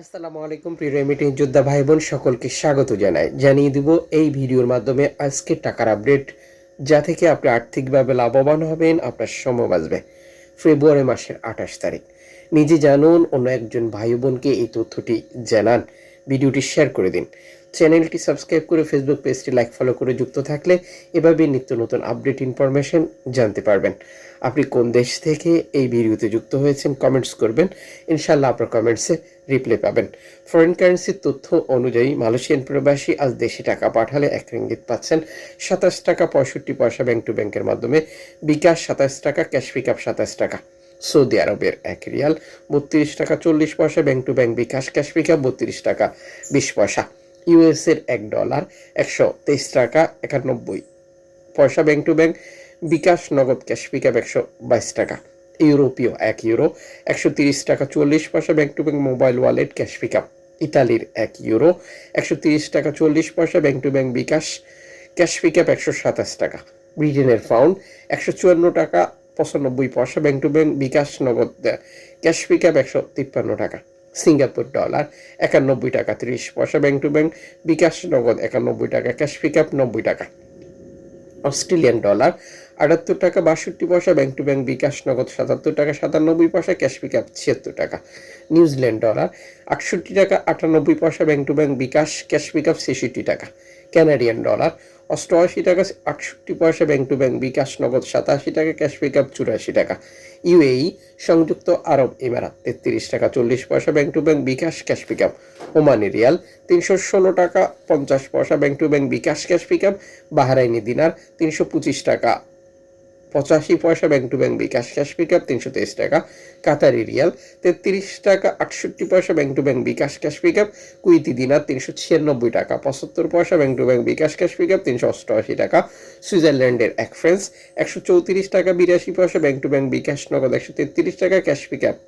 আসসালামু আলাইকুম, প্রিয় রেমিটিং যোদ্ধা ভাই বোন সকলকে স্বাগত জানাই। জানিয়ে দিব, এই ভিডিওর মাধ্যমে আজকে টাকার আপডেট, যা থেকে আপনি আর্থিকভাবে লাভবান হবেন, আপনার সময় বাঁচবে। ফেব্রুয়ারি মাসের আঠাশ তারিখ। নিজে জানুন, অন্য একজন ভাই বোনকে এই তথ্যটি জানান। ভিডিওটি শেয়ার করে দিন। চ্যানেলটি সাবস্ক্রাইব করে ফেসবুক পেজটি লাইক, ফলো করে যুক্ত থাকলে এভাবে নিত্য নতুন আপডেট, ইনফরমেশন জানতে পারবেন। আপনি কোন দেশ থেকে এই ভিডিওতে যুক্ত হয়েছেন কমেন্টস করবেন। ইনশাল্লাহ আপনার কমেন্টসে রিপ্লাই পাবেন। ফরেন কারেন্সির তথ্য অনুযায়ী মালয়েশিয়ান প্রবাসী আজ দেশে টাকা পাঠালে এক রিঙ্গিত পাচ্ছেন। সাতাশ টাকা পঁয়ষট্টি পয়সা ব্যাংক টু ব্যাংকের মাধ্যমে। বিকাশ সাতাশ টাকা ক্যাশ পিক আপ সাতাশ টাকা। সৌদি আরবের এক রিয়াল, বত্রিশ টাকা চল্লিশ পয়সা bank to bank bKash cash pick up বত্রিশ টাকা বিশ পয়সা। ইউএসের এক ডলার একশো তেইশ টাকা একানব্বই পয়সা ব্যাংক টু ব্যাংক বিকাশ নগদ ক্যাশ পিক আপ একশো বাইশ টাকা। ইউরোপীয় এক ইউরো, একশো তিরিশ টাকা চল্লিশ পয়সা bank to bank mobile wallet cash pick up ইতালির এক ইউরো, একশো তিরিশ টাকা চল্লিশ পয়সা bank to bank bKash cash pick up একশো সাতাশ টাকা। ব্রিটেনের পাউন্ড, একশো চুয়ান্ন টাকা পঁচানব্বই পয়সা ব্যাংক টু ব্যাংক বিকাশ নগদ ক্যাশ পিক আপ একশো তিপ্পান্ন টাকা। সিঙ্গাপুর ডলার, একানব্বই টাকা তিরিশ পয়সা ব্যাংক টু ব্যাংক বিকাশ নগদ একানব্বই টাকা, ক্যাশ পিক আপ নব্বই টাকা। অস্ট্রেলিয়ান ডলার আটাত্তর টাকা বাষট্টি পয়সা ব্যাংক টু ব্যাংক বিকাশ নগদ সাতাত্তর টাকা, সাতানব্বই পয়সা ক্যাশ পিক আপ ছিয়াত্তর টাকা। নিউজিল্যান্ড ডলার আটষট্টি টাকা, আটানব্বই পয়সা bank to bank bKash cash pick up ছেষট্টি টাকা। ক্যানাডিয়ান ডলার অষ্টআশি টাকা, আটষট্টি পয়সা ব্যাংক টু ব্যাংক বিকাশ নগদ সাতাশি টাকা ক্যাশ পিক আপ চুরাশি টাকা। ইউএই সংযুক্ত আরব এমারাত, তেত্রিশ টাকা, চল্লিশ পয়সা bank to bank bKash cash pick up Omani riyal, তিনশো ষোলো টাকা, পঞ্চাশ পয়সা bank to bank bKash cash pick up Bahraini dinar, তিনশো পঁচিশ টাকা পঁচাশি পয়সা bank to bank bKash, cash pick up তিনশো তেইশ টাকা, কাতারি রিয়াল তেত্রিশ টাকা আটষট্টি পয়সা bank to bank bKash, cash pick up Kuwaiti dinar তিনশো ছিয়ানব্বই টাকা, পঁচাত্তর পয়সা bank to bank bKash, cash pick up তিনশো অষ্টআশি টাকা, সুইজারল্যান্ডের এক ফ্রেন্স একশো চৌত্রিশ টাকা, বিরাশি পয়সা ব্যাংক টু ব্যাংক বিকাশ, নগদ একশো তেত্রিশ টাকা, ক্যাশ পিক আপ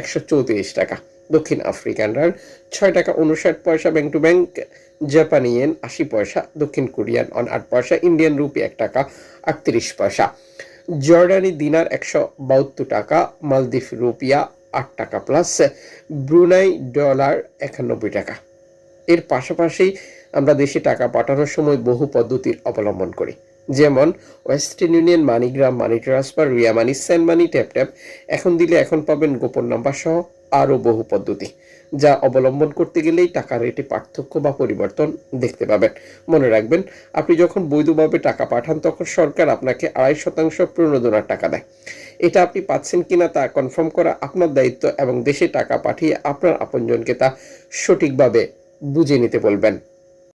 একশো চৌত্রিশ টাকা। দক্ষিণ আফ্রিকান রান, ছয় টাকা উনষাট পয়সা ব্যাংক টু ব্যাংক, জাপানি ইয়েন আশি পয়সা, দক্ষিণ কোরিয়ান অন আট পয়সা, ইন্ডিয়ান রুপি এক টাকা আটত্রিশ পয়সা। জর্ডানি দিনার একশো বাহাত্তর টাকা, মালদ্বীপ রুপিয়া আট টাকা প্লাস ব্রুনাই ডলার একানব্বই টাকা। এর পাশাপাশি আমরা দেশে টাকা পাঠানোর সময় বহু পদ্ধতির অবলম্বন করি। যেমন Western Union MoneyGram money transfer Ria money send money tap tap এখন দিলে এখন পাবেন গোপন নাম্বার সহ আরও বহু পদ্ধতি, যা অবলম্বন করতে গেলেই টাকার রেটে পার্থক্য বা পরিবর্তন দেখতে পাবেন। মনে রাখবেন, আপনি যখন বৈধভাবে টাকা পাঠান, তখন সরকার আপনাকে আড়াই শতাংশ প্রণোদনার টাকা দেয়। এটা আপনি পাচ্ছেন কিনা তা কনফার্ম করা আপনার দায়িত্ব এবং দেশে টাকা পাঠিয়ে আপনার আপনজনকে তা সঠিকভাবে বুঝে নিতে বলবেন।